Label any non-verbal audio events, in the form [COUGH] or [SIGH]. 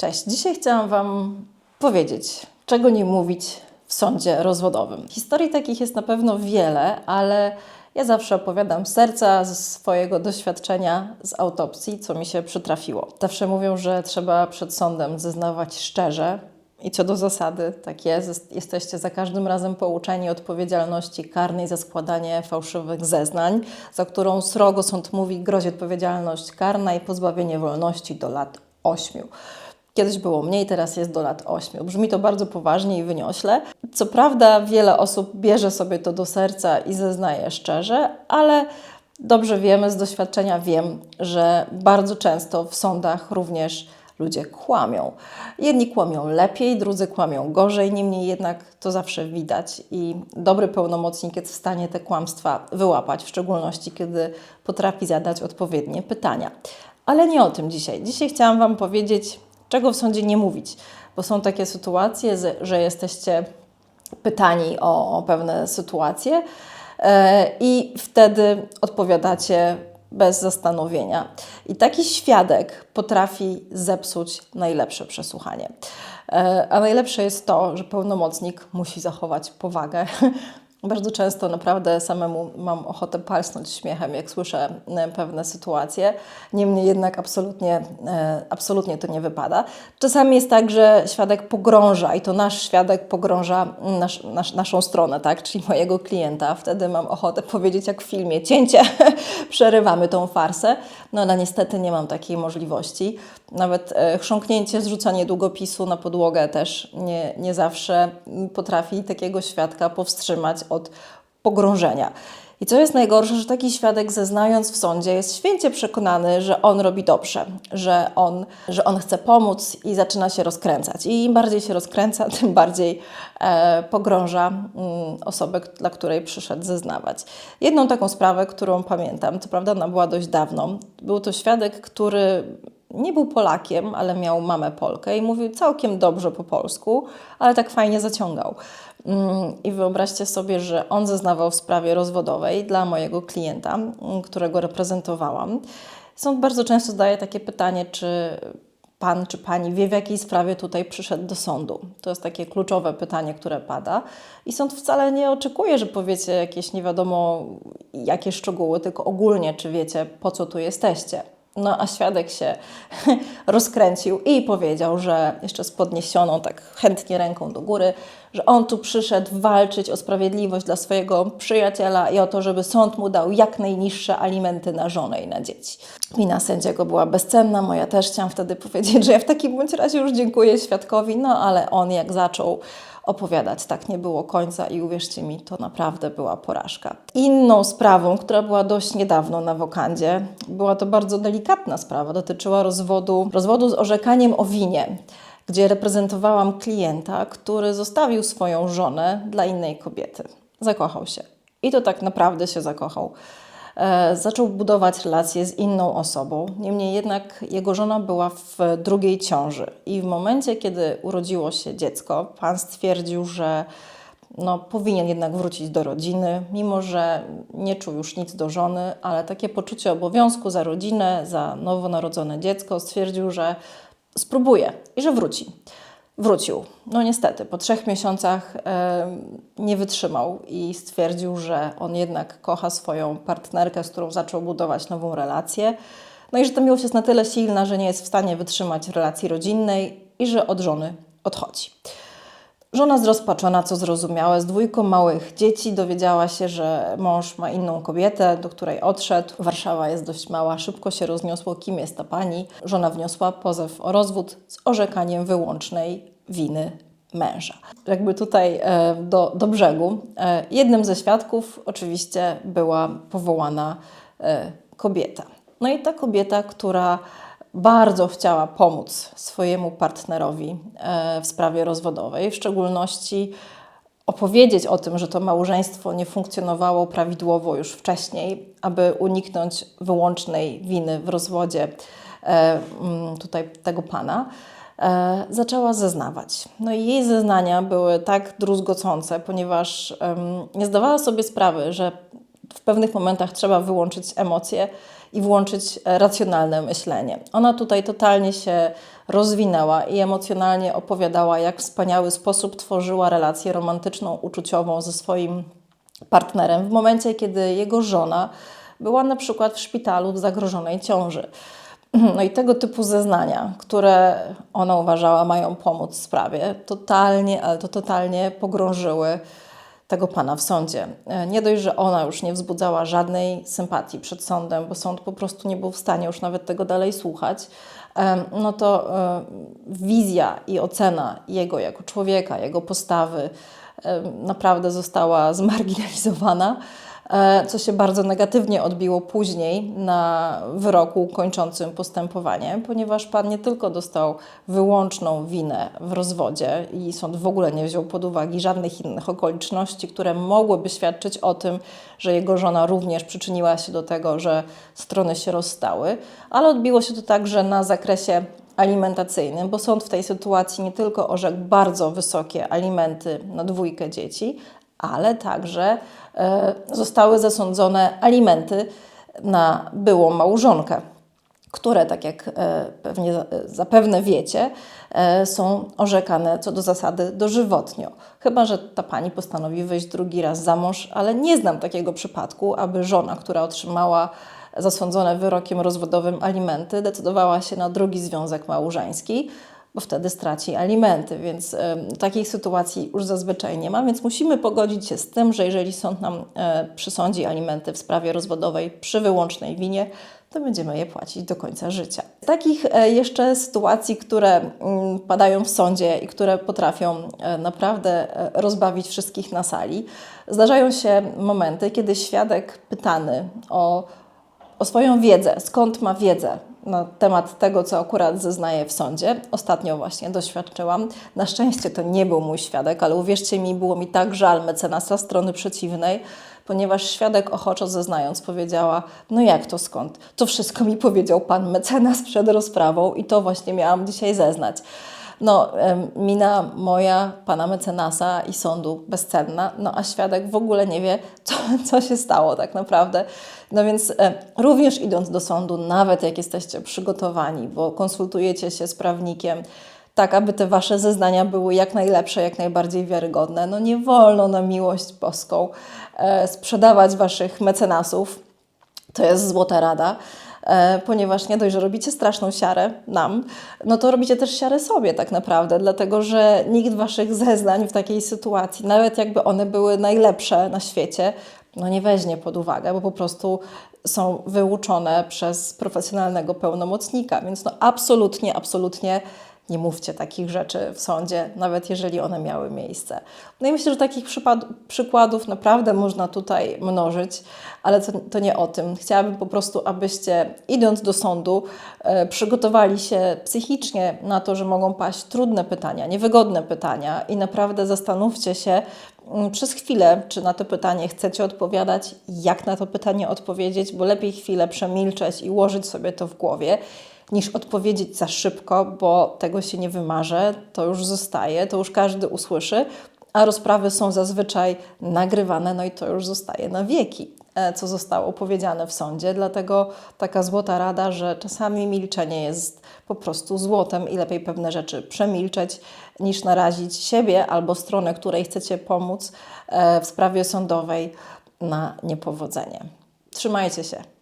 Cześć, dzisiaj chciałam Wam powiedzieć, czego nie mówić w sądzie rozwodowym. Historii takich jest na pewno wiele, ale ja zawsze opowiadam serca, ze swojego doświadczenia z autopsji, co mi się przytrafiło. Zawsze mówią, że trzeba przed sądem zeznawać szczerze. I co do zasady, tak jest. Jesteście za każdym razem pouczeni odpowiedzialności karnej za składanie fałszywych zeznań, za którą srogo sąd mówi grozi odpowiedzialność karna i pozbawienie wolności do lat 8. Kiedyś było mniej, teraz jest do lat 8. Brzmi to bardzo poważnie i wyniośle. Co prawda, wiele osób bierze sobie to do serca i zeznaje szczerze, ale dobrze wiemy, z doświadczenia wiem, że bardzo często w sądach również ludzie kłamią. Jedni kłamią lepiej, drudzy kłamią gorzej, niemniej jednak to zawsze widać i dobry pełnomocnik jest w stanie te kłamstwa wyłapać, w szczególności kiedy potrafi zadać odpowiednie pytania. Ale nie o tym dzisiaj. Dzisiaj chciałam Wam powiedzieć, czego w sądzie nie mówić, bo są takie sytuacje, że jesteście pytani o, o pewne sytuacje e, i wtedy odpowiadacie bez zastanowienia. I taki świadek potrafi zepsuć najlepsze przesłuchanie. E, a najlepsze jest to, że pełnomocnik musi zachować powagę. [LAUGHS] Bardzo często naprawdę samemu mam ochotę palsnąć śmiechem, jak słyszę e, pewne sytuacje. Niemniej jednak absolutnie, e, absolutnie to nie wypada. Czasami jest tak, że świadek pogrąża i to nasz świadek pogrąża nasz, nasz, naszą stronę, tak? czyli mojego klienta. Wtedy mam ochotę powiedzieć jak w filmie, cięcie, [LAUGHS] przerywamy tą farsę. No ale niestety nie mam takiej możliwości. Nawet e, chrząknięcie, zrzucanie długopisu na podłogę też nie, nie zawsze potrafi takiego świadka powstrzymać od pogrążenia. I co jest najgorsze, że taki świadek zeznając w sądzie jest święcie przekonany, że on robi dobrze, że on, że on chce pomóc i zaczyna się rozkręcać. I im bardziej się rozkręca, [LAUGHS] tym bardziej e, pogrąża mm, osobę, dla której przyszedł zeznawać. Jedną taką sprawę, którą pamiętam, co prawda ona była dość dawno, był to świadek, który nie był Polakiem, ale miał mamę Polkę i mówił całkiem dobrze po polsku, ale tak fajnie zaciągał. Mm, I wyobraźcie sobie, że on zeznawał w sprawie rozwodowej dla mojego klienta, mm, którego reprezentowałam. Sąd bardzo często zadaje takie pytanie, czy pan czy pani wie, w jakiej sprawie tutaj przyszedł do sądu. To jest takie kluczowe pytanie, które pada. I sąd wcale nie oczekuje, że powiecie jakieś nie wiadomo jakie szczegóły, tylko ogólnie, czy wiecie, po co tu jesteście. No a świadek się [LAUGHS] rozkręcił i powiedział, że jeszcze z podniesioną, tak chętnie ręką do góry, że on tu przyszedł walczyć o sprawiedliwość dla swojego przyjaciela i o to, żeby sąd mu dał jak najniższe alimenty na żonę i na dzieci. Wina sędziego była bezcenna, moja też chciałam wtedy powiedzieć, że ja w takim bądź razie już dziękuję świadkowi, no ale on jak zaczął opowiadać. Tak nie było końca i uwierzcie mi, to naprawdę była porażka. Inną sprawą, która była dość niedawno na wokandzie, była to bardzo delikatna sprawa, dotyczyła rozwodu, rozwodu z orzekaniem o winie gdzie reprezentowałam klienta, który zostawił swoją żonę dla innej kobiety. Zakochał się. I to tak naprawdę się zakochał. E, zaczął budować relacje z inną osobą. Niemniej jednak jego żona była w drugiej ciąży. I w momencie, kiedy urodziło się dziecko, pan stwierdził, że no, powinien jednak wrócić do rodziny, mimo że nie czuł już nic do żony, ale takie poczucie obowiązku za rodzinę, za nowonarodzone dziecko stwierdził, że spróbuje i że wróci. Wrócił. No niestety, po trzech miesiącach nie wytrzymał i stwierdził, że on jednak kocha swoją partnerkę, z którą zaczął budować nową relację. No i że ta miłość jest na tyle silna, że nie jest w stanie wytrzymać relacji rodzinnej i że od żony odchodzi. Żona zrozpaczona, co zrozumiałe, z dwójką małych dzieci dowiedziała się, że mąż ma inną kobietę, do której odszedł. Warszawa jest dość mała, szybko się rozniosło, kim jest ta pani. Żona wniosła pozew o rozwód z orzekaniem wyłącznej winy męża. Jakby tutaj e, do, do brzegu. E, jednym ze świadków oczywiście była powołana e, kobieta. No i ta kobieta, która bardzo chciała pomóc swojemu partnerowi w sprawie rozwodowej, w szczególności opowiedzieć o tym, że to małżeństwo nie funkcjonowało prawidłowo już wcześniej, aby uniknąć wyłącznej winy w rozwodzie tutaj tego pana e, zaczęła zeznawać. No i jej zeznania były tak druzgocące, ponieważ nie zdawała sobie sprawy, że w pewnych momentach trzeba wyłączyć emocje i włączyć e, racjonalne myślenie. Ona tutaj totalnie się rozwinęła i emocjonalnie opowiadała, jak w wspaniały sposób tworzyła relację romantyczną, uczuciową ze swoim partnerem w momencie, kiedy jego żona była na przykład w szpitalu w zagrożonej ciąży. [CLEARS THROAT] No i tego typu zeznania, które ona uważała mają pomóc w sprawie, totalnie, ale to totalnie pogrążyły tego pana w sądzie. E, Nie dość, że ona już nie wzbudzała żadnej sympatii przed sądem, bo sąd po prostu nie był w stanie już nawet tego dalej słuchać, em, no to e, wizja i ocena jego jako człowieka, jego postawy naprawdę została [LAUGHS] zmarginalizowana e, co się bardzo negatywnie odbiło później na wyroku kończącym postępowanie, ponieważ pan nie tylko dostał wyłączną winę w rozwodzie i sąd w ogóle nie wziął pod uwagę żadnych innych okoliczności, które mogłyby świadczyć o tym, że jego żona również przyczyniła się do tego, że strony się rozstały, ale odbiło się to także na zakresie alimentacyjnym, bo sąd w tej sytuacji nie tylko orzekł bardzo wysokie alimenty na dwójkę dzieci, ale także e, zostały zasądzone alimenty na byłą małżonkę, które, tak jak e, pewnie za- zapewne wiecie, e, są orzekane co do zasady dożywotnio. Chyba, że ta pani postanowi wyjść drugi raz za mąż, ale nie znam takiego przypadku, aby żona, która otrzymała zasądzone wyrokiem rozwodowym alimenty, decydowała się na drugi związek małżeński, bo wtedy straci alimenty, więc takiej sytuacji już zazwyczaj nie ma, więc musimy pogodzić się z tym, że jeżeli sąd nam e, przysądzi alimenty w sprawie rozwodowej przy wyłącznej winie, to będziemy je płacić do końca życia. Z takich e, jeszcze sytuacji, które mm, padają w sądzie i które potrafią e, naprawdę rozbawić wszystkich na sali, zdarzają się momenty, kiedy świadek pytany o o swoją wiedzę, skąd ma wiedzę na temat tego, co akurat zeznaje w sądzie. Ostatnio właśnie doświadczyłam. Na szczęście to nie był mój świadek, ale uwierzcie mi, było mi tak żal mecenasa strony przeciwnej, ponieważ świadek ochoczo zeznając powiedziała, no jak to skąd? To wszystko mi powiedział pan mecenas przed rozprawą i to właśnie miałam dzisiaj zeznać. No, mina moja, pana mecenasa i sądu bezcenna, no a świadek w ogóle nie wie, co, co się stało tak naprawdę. No więc również idąc do sądu, nawet jak jesteście przygotowani, bo konsultujecie się z prawnikiem, tak aby te wasze zeznania były jak najlepsze, jak najbardziej wiarygodne, no nie wolno na miłość boską e, sprzedawać waszych mecenasów, to jest złota rada, ponieważ nie dość, że robicie straszną siarę nam, no to robicie też siarę sobie tak naprawdę, dlatego że nikt waszych zeznań w takiej sytuacji, nawet jakby one były najlepsze na świecie, no nie weźmie pod uwagę, bo po prostu są wyuczone przez profesjonalnego pełnomocnika, więc no absolutnie, absolutnie nie mówcie takich rzeczy w sądzie, nawet jeżeli one miały miejsce. No i myślę, że takich przykładów naprawdę można tutaj mnożyć, ale to, to nie o tym. Chciałabym po prostu, abyście idąc do sądu, e, przygotowali się psychicznie na to, że mogą paść trudne pytania, niewygodne pytania i naprawdę zastanówcie się mm, przez chwilę, czy na to pytanie chcecie odpowiadać, jak na to pytanie odpowiedzieć, bo lepiej chwilę przemilczeć i ułożyć sobie to w głowie niż odpowiedzieć za szybko, bo tego się nie wymarzę, to już zostaje, to już każdy usłyszy, a rozprawy są zazwyczaj nagrywane, no i to już zostaje na wieki, e, co zostało powiedziane w sądzie. Dlatego taka złota rada, że czasami milczenie jest po prostu złotem i lepiej pewne rzeczy przemilczeć, niż narazić siebie albo stronę, której chcecie pomóc e, w sprawie sądowej na niepowodzenie. Trzymajcie się.